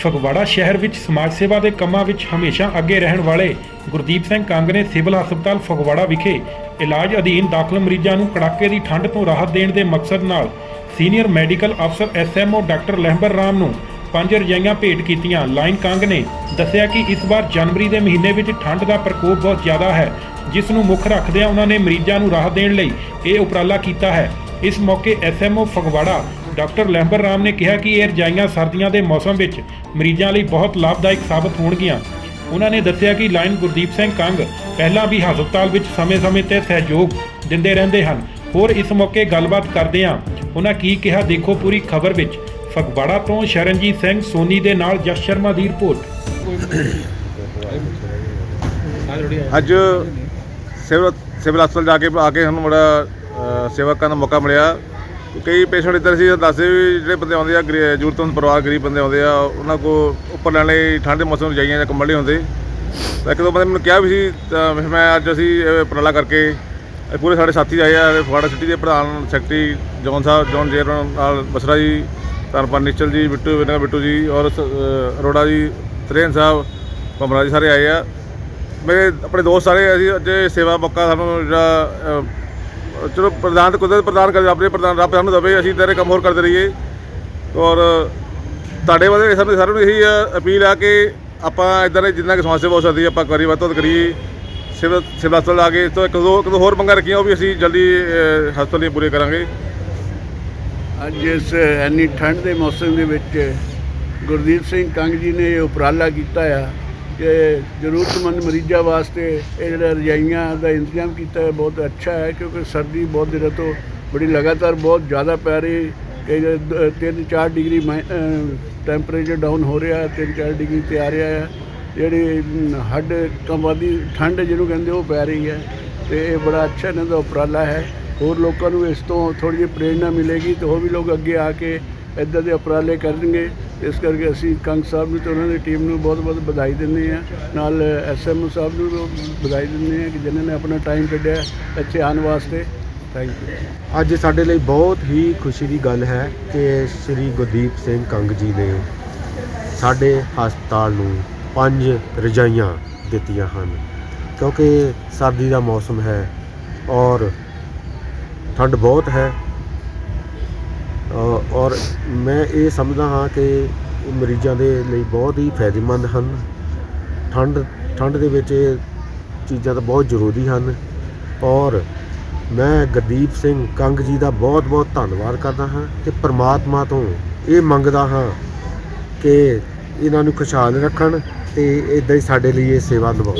ਫਗਵਾੜਾ ਸ਼ਹਿਰ ਵਿੱਚ ਸਮਾਜ ਸੇਵਾ ਦੇ ਕੰਮਾਂ ਵਿੱਚ ਹਮੇਸ਼ਾ ਅੱਗੇ ਰਹਿਣ ਵਾਲੇ ਗੁਰਦੀਪ ਸਿੰਘ ਕੰਗ ਨੇ ਸਿਵਲ ਹਸਪਤਾਲ ਫਗਵਾੜਾ ਵਿਖੇ ਇਲਾਜ ਅਧੀਨ ਦਾਖਲ ਮਰੀਜ਼ਾਂ ਨੂੰ ਕੜਾਕੇ ਦੀ ਠੰਡ ਤੋਂ ਰਾਹਤ ਦੇਣ ਦੇ ਮਕਸਦ ਨਾਲ senior medical officer SMO doctor Lehmber Ram ਨੂੰ ਪੰਜ ਰਜਾਈਆਂ ਭੇਟ ਕੀਤੀਆਂ। ਲਾਈਨ ਕੰਗ ਨੇ ਦੱਸਿਆ ਕਿ ਇਸ ਵਾਰ ਜਨਵਰੀ ਦੇ ਮਹੀਨੇ ਵਿੱਚ ਠੰਡ ਦਾ ਪ੍ਰਕੋਪ ਬਹੁਤ ਜ਼ਿਆਦਾ ਹੈ, ਜਿਸ ਨੂੰ ਮੁੱਖ ਰੱਖਦਿਆਂ ਉਹਨਾਂ ਨੇ ਮਰੀਜ਼ਾਂ ਨੂੰ ਰਾਹਤ ਦੇਣ ਲਈ ਇਹ ਉਪਰਾਲਾ ਕੀਤਾ ਹੈ। ਇਸ ਮੌਕੇ ਐਸਐਮਓ ਫਗਵਾੜਾ ਡਾਕਟਰ ਲੈਂਬਰ ਰਾਮ ਨੇ ਕਿਹਾ ਕਿ ਇਹ ਰਜਾਈਆਂ ਸਰਦੀਆਂ ਦੇ ਮੌਸਮ ਵਿੱਚ ਮਰੀਜ਼ਾਂ ਲਈ ਬਹੁਤ ਲਾਭਦਾਇਕ ਸਾਬਤ ਹੋਣਗੀਆਂ। ਉਹਨਾਂ ਨੇ ਦੱਸਿਆ ਕਿ ਲਾਈਨ ਗੁਰਦੀਪ ਸਿੰਘ ਕੰਗ ਪਹਿਲਾਂ ਵੀ ਹਸਪਤਾਲ ਵਿੱਚ ਸਮੇਂ-ਸਮੇਂ ਤੇ ਸਹਿਯੋਗ ਦਿੰਦੇ ਰਹਿੰਦੇ ਹਨ। ਹੋਰ ਇਸ ਮੌਕੇ ਗੱਲਬਾਤ ਕਰਦੇ ਹਾਂ। ਉਹਨਾਂ ਕੀ ਕਿਹਾ, ਦੇਖੋ ਪੂਰੀ ਖਬਰ ਵਿੱਚ। ਫਗਵਾੜਾ ਤੋਂ ਸ਼ਰਨਜੀਤ ਸਿੰਘ ਸੋਨੀ ਦੇ ਨਾਲ ਜਸ ਸ਼ਰਮਾ ਦੀ ਰਿਪੋਰਟ। ਅੱਜ ਸਿਵਲ ਸਿਵਲ ਹਸਪਤਾਲ ਜਾ ਕੇ ਆ ਕੇ ਸਾਨੂੰ ਬੜਾ ਸੇਵਾ ਕਰਨ ਦਾ ਮੌਕਾ ਮਿਲਿਆ। ਕਈ ਪੇਸ਼ੈਂਟ ਇੱਧਰ ਸੀ ਦੱਸਦੇ ਵੀ ਜਿਹੜੇ ਬੰਦੇ ਆਉਂਦੇ ਆ ਗਰੀ- ਜ਼ਰੂਰਤਮੰਦ ਪਰਿਵਾਰ ਗਰੀਬ ਬੰਦੇ ਆਉਂਦੇ ਆ, ਉਹਨਾਂ ਕੋ ਉੱਪਰ ਲੈਣ ਲਈ ਠੰਡ ਦੇ ਮੌਸਮ 'ਚ ਜਾਈਆਂ ਜਾਂ ਕੰਬਲ ਨਹੀਂ ਹੁੰਦੇ। ਤਾਂ ਇੱਕ ਦੋ ਬੰਦੇ ਮੈਨੂੰ ਕਿਹਾ ਵੀ ਸੀ, ਤਾਂ ਫਿਰ ਮੈਂ ਅੱਜ ਅਸੀਂ ਇਹ ਉਪਰਾਲਾ ਕਰਕੇ ਪੂਰੇ ਸਾਡੇ ਸਾਥੀ ਆਏ ਆ ਫਗਵਾੜਾ ਸਿਟੀ ਦੇ ਪ੍ਰਧਾਨ ਸੈਕਟਰੀ ਜੌਨ ਸਾਹਿਬ ਜੌਨ ਜੇਰ ਨਾਲ, ਬਸਰਾ ਜੀ ਧਰਮਪਾਲ ਨਿਚਲ ਜੀ, ਬਿੱਟੂ ਵਿਨਰ ਬਿੱਟੂ ਜੀ ਔਰ ਅਰੋੜਾ ਜੀ, ਤਰੇਨ ਸਾਹਿਬ ਭਮਰਾ ਜੀ ਸਾਰੇ ਆਏ ਆ। ਮੇਰੇ ਆਪਣੇ ਦੋਸਤ ਸਾਰੇ ਅਸੀਂ ਅੱਜ ਸੇਵਾ ਮੌਕਾ ਸਾਨੂੰ ਜਿਹੜਾ ਚਲੋ ਪ੍ਰਧਾਨ ਤਾਂ ਕੁਦਰਤ ਪ੍ਰਦਾਨ ਕਰ, ਆਪਣੇ ਪ੍ਰਧਾਨ ਰੱਬ ਸਾਨੂੰ ਦਵੇ, ਅਸੀਂ ਤੇਰੇ ਕੰਮ ਹੋਰ ਕਰਦੇ ਰਹੀਏ। ਔਰ ਤੁਹਾਡੇ ਵੱਲੋਂ ਸਭ ਸਾਰਿਆਂ ਨੂੰ ਇਹੀ ਅਪੀਲ ਆ ਕਿ ਆਪਾਂ ਇਦਾਂ ਦੇ ਜਿੰਨਾ ਕਿ ਸਮਾਜ ਸੇਵਾ ਹੋ ਸਕਦੀ ਆਪਾਂ ਕਰੀ ਵੱਧ ਤੋਂ ਵੱਧ ਕਰੀਏ। ਸਿਵਲ ਸਿਵਲ ਹਸਪਤਾਲ ਆ ਕੇ ਇਸ ਇੱਕ ਦੋ ਇੱਕ ਦੋ ਹੋਰ ਮੰਗਾਂ ਰੱਖੀਆਂ, ਉਹ ਵੀ ਅਸੀਂ ਜਲਦੀ ਹਸਪਤਾਲ ਦੀਆਂ ਪੂਰੀਆਂ ਕਰਾਂਗੇ। ਅੱਜ ਇਸ, ਇੰਨੀ ਠੰਡ ਦੇ ਮੌਸਮ ਦੇ ਵਿੱਚ ਗੁਰਦੀਪ ਸਿੰਘ ਕੰਗ ਜੀ ਨੇ ਇਹ ਉਪਰਾਲਾ ਕੀਤਾ ਆ। ਜ਼ਰੂਰਤਮੰਦ ਮਰੀਜ਼ਾਂ ਵਾਸਤੇ ਇਹ ਜਿਹੜਾ ਰਜਾਈਆਂ ਦਾ ਇੰਤਜ਼ਾਮ ਕੀਤਾ ਹੈ ਬਹੁਤ ਅੱਛਾ ਹੈ ਕਿਉਂਕਿ ਸਰਦੀ ਬਹੁਤ ਦਿਨਾਂ ਤੋਂ ਬੜੀ ਲਗਾਤਾਰ ਬਹੁਤ ਜ਼ਿਆਦਾ ਪੈ ਰਹੀ ਕਈ 3-4 ਡਿਗਰੀ ਟੈਂਪਰੇਚਰ ਡਾਊਨ ਹੋ ਰਿਹਾ 3-4 ਡਿਗਰੀ ਤੇ ਆ ਰਿਹਾ ਹੈ। ਜਿਹੜੀ ਅਮ, ਹੱਡ ਕੰਬਾਦੀ ਠੰਡ ਜਿਹਨੂੰ ਕਹਿੰਦੇ ਉਹ ਪੈ ਰਹੀ ਹੈ ਤੇ ਇਹ ਬੜਾ ਅੱਛਾ ਇਹਨਾਂ ਦਾ ਉਪਰਾਲਾ ਹੈ। ਹੋਰ ਲੋਕਾਂ ਨੂੰ ਇਸ ਤੋਂ ਥੋੜੀ ਜਿਹੀ ਪ੍ਰੇਰਣਾ ਮਿਲੇਗੀ ਤੇ ਹੋਰ ਵੀ ਲੋਕ ਅੱਗੇ ਆ ਕੇ ਇੱਦਾਂ ਦੇ ਉਪਰਾਲੇ ਕਰਨਗੇ। ਇਸ ਕਰਕੇ ਅਸੀਂ ਕੰਗ ਸਾਹਿਬ ਨੂੰ ਤੇ ਉਹਨਾਂ ਦੀ ਟੀਮ ਨੂੰ ਬਹੁਤ ਬਹੁਤ ਵਧਾਈ ਦਿੰਦੇ ਹਾਂ। ਨਾਲ ਐਸਐਮਓ ਸਾਹਿਬ ਨੂੰ ਵੀ ਵਧਾਈ ਦਿੰਦੇ ਹਾਂ ਕਿ ਜਿਨ੍ਹਾਂ ਨੇ ਆਪਣਾ ਟਾਈਮ ਕੱਢਿਆ ਇੱਥੇ ਆਉਣ ਵਾਸਤੇ। ਥੈਂਕ ਯੂ ਅੱਜ ਸਾਡੇ ਲਈ ਬਹੁਤ ਹੀ ਖੁਸ਼ੀ ਦੀ ਗੱਲ ਹੈ ਕਿ ਸ੍ਰੀ ਗੁਰਦੀਪ ਸਿੰਘ ਕੰਗ ਜੀ ਨੇ ਸਾਡੇ ਹਸਪਤਾਲ ਨੂੰ ਪੰਜ ਰਜਾਈਆਂ ਦਿੱਤੀਆਂ ਹਨ। ਕਿਉਂਕਿ ਸਰਦੀ ਦਾ ਮੌਸਮ ਹੈ ਔਰ ਠੰਡ ਬਹੁਤ ਹੈ। ਔਰ ਮੈਂ ਇਹ ਸਮਝਦਾ ਹਾਂ ਕਿ ਮਰੀਜ਼ਾਂ ਦੇ ਲਈ ਬਹੁਤ ਹੀ ਫਾਇਦੇਮੰਦ ਹਨ। ਠੰਡ ਠੰਡ ਦੇ ਵਿੱਚ ਇਹ ਚੀਜ਼ਾਂ ਤਾਂ ਬਹੁਤ ਜ਼ਰੂਰੀ ਹਨ। ਔਰ ਮੈਂ ਗੁਰਦੀਪ ਸਿੰਘ ਕੰਗ ਜੀ ਦਾ ਬਹੁਤ ਬਹੁਤ ਧੰਨਵਾਦ ਕਰਦਾ ਹਾਂ ਤੇ ਪ੍ਰਮਾਤਮਾ ਤੋਂ ਇਹ ਮੰਗਦਾ ਹਾਂ ਕਿ ਇਹਨਾਂ ਨੂੰ ਖੁਸ਼ਹਾਲ ਰੱਖਣ ਤੇ ਇਦਾਂ ਹੀ ਸਾਡੇ ਲਈ ਇਹ ਸੇਵਾ ਨਿਭਾਉਣ।